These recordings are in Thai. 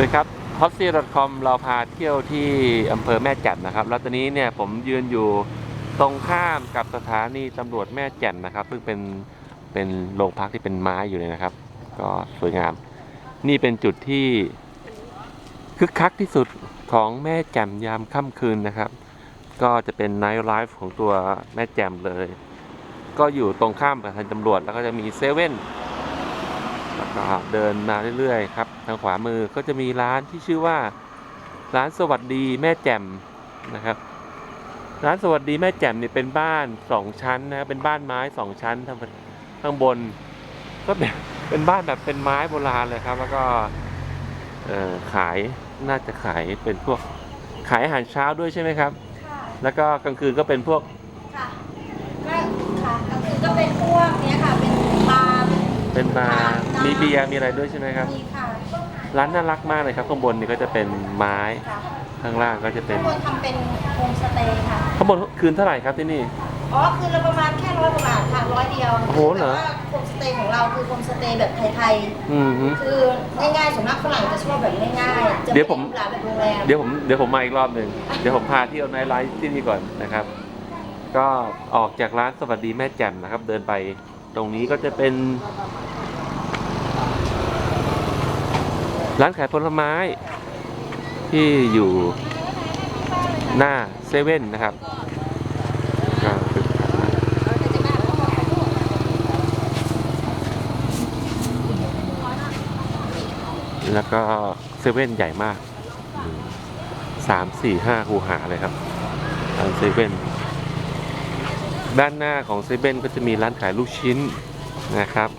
สวัสดีครับ h o t s e a c o m เราพาเที่ยวที่อำเภอแม่แจ่มนะครับ แล้วตอนนี้เนี่ยผมยืนอยู่ตรงข้ามกับสถานีตำรวจแม่แจ่มนะครับ ซึ่งเป็นเป็นโรงพักที่เป็นไม้อยู่เลยนะครับ ก็สวยงาม นี่เป็นจุดที่คึกคักที่สุดของแม่แจ่มยามค่ำคืนนะครับ ก็จะเป็นไนท์ไลฟ์ของตัวแม่แจ่มเลย ก็อยู่ตรงข้ามกับทางตำรวจแล้วก็จะมีเซเว่น แล้วก็เดินมาเรื่อยๆครับทางขวามือก็จะมีร้านที่ชื่อว่า ร้านสวัสดีแม่แจ่มนะครับ ร้านสวัสดีแม่แจ่มเนี่ยเป็นบ้านสองชั้นนะครับเป็นบ้านไม้สองชั้นทางข้างบน ก็เป็นเป็นบ้านแบบเป็นไม้โบราณเลยครับ แล้วก็เอ่อขายน่าจะขายเป็นพวกขายอาหารเช้าด้วยใช่ไหมครับค่ะแล้วก็กลางคืนก็เป็นพวกค่ะก็ค่ะก็คือก็เป็นพวกเนี้ยค่ะ เป็นบาร์เป็นบาร์ มีเบียร์มีอะไรด้วยใช่ไหมครับ มีค่ะร้านน่ารักมากเลยครับข้างบนนี่ก็จะเป็นไม้ค่ะข้างล่างก็จะเป็ข้านงบนทำเป็นโฮมสเตย์ค่ะ ข้างบนคืนเท่าไหร่ครับที่นี่ อ๋อ คือเราประมาณแค่ร้อยกว่าบาทค่ะร้อยเดียวโอ้โหเหรอ แต่ว่าโฮมสเตย์ของเราคือโฮมสเตย์แบบไทยอืมฮึ ๆ คือง่ายๆส่วนมากฝรั่งจะชอบแบบง่ายๆ จะเดี๋ยวผมไหลาแบบโรงแรม เดี๋ยวผมเดี๋ยวผมมาอีกรอบหนึ่งเดี๋ยวผมพาเที่ยวในไลฟ์ที่นี่ก่อนนะครับ ก็ออกจากร้านสวัสดีแม่แจ่มนะครับ เดินไปตรงนี้ก็จะเป็น ร้านขายผลไม้ที่อยู่หน้าเซเว่นนะครับแล้วก็เซเว่นใหญ่มากสามสี่ห้าคูหาเลยครับร้านเซเว่นด้านหน้าของเซเว่นก็จะมีร้านขายลูกชิ้นนะครับ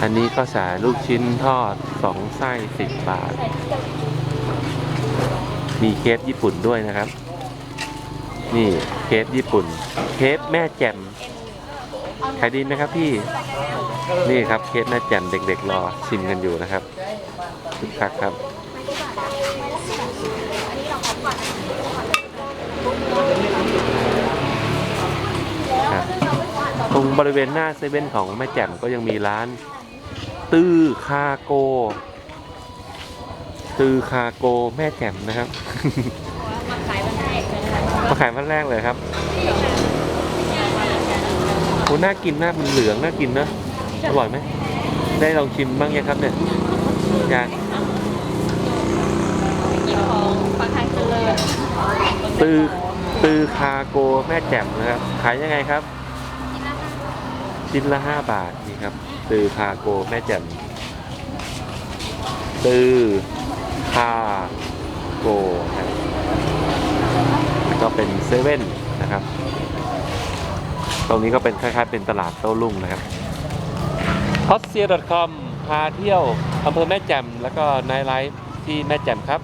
อันนี้ก็สายลูกชิ้นทอดสองไส้สิบบาท มีเคฟญี่ปุ่นด้วยนะครับ นี่เคฟญี่ปุ่น เคฟแม่แจ่มขายดีไหมครับพี่ นี่ครับเคฟแม่แจ่มเด็กๆรอชิมกันอยู่นะครับคึกคักครับครับตรงบริเวณหน้าเซเว่นของแม่แจ่มก็ยังมีร้าน ตื้อคาโก ตื้อคาโกแม่แจ่มนะครับ มาขายวันแรกเลยนะคะมาขายวันแรกเลยครับโหน่ากินน่ามันเหลืองน่ากินนะอร่อยไหมได้ลองชิมบ้างยังครับเนี่ยยังหยิบของปลาไทยเจริญตื้อตื้อคาโกแม่แจ่มนะครับ ขายยังไงครับ ชิ้นละห้าบาทนี่ครับตือคาโกแม่แจ่มตือคาโกครับก็เป็นเซเว่นนะครับ ตรงนี้ก็เป็นคล้ายๆเป็นตลาดโต้รุ่งนะครับ h o t s e a c o m พาเที่ยวอำเภอแม่แจ่มแล้วก็ไนท์ไลฟ์ที่แม่แจ่มครับ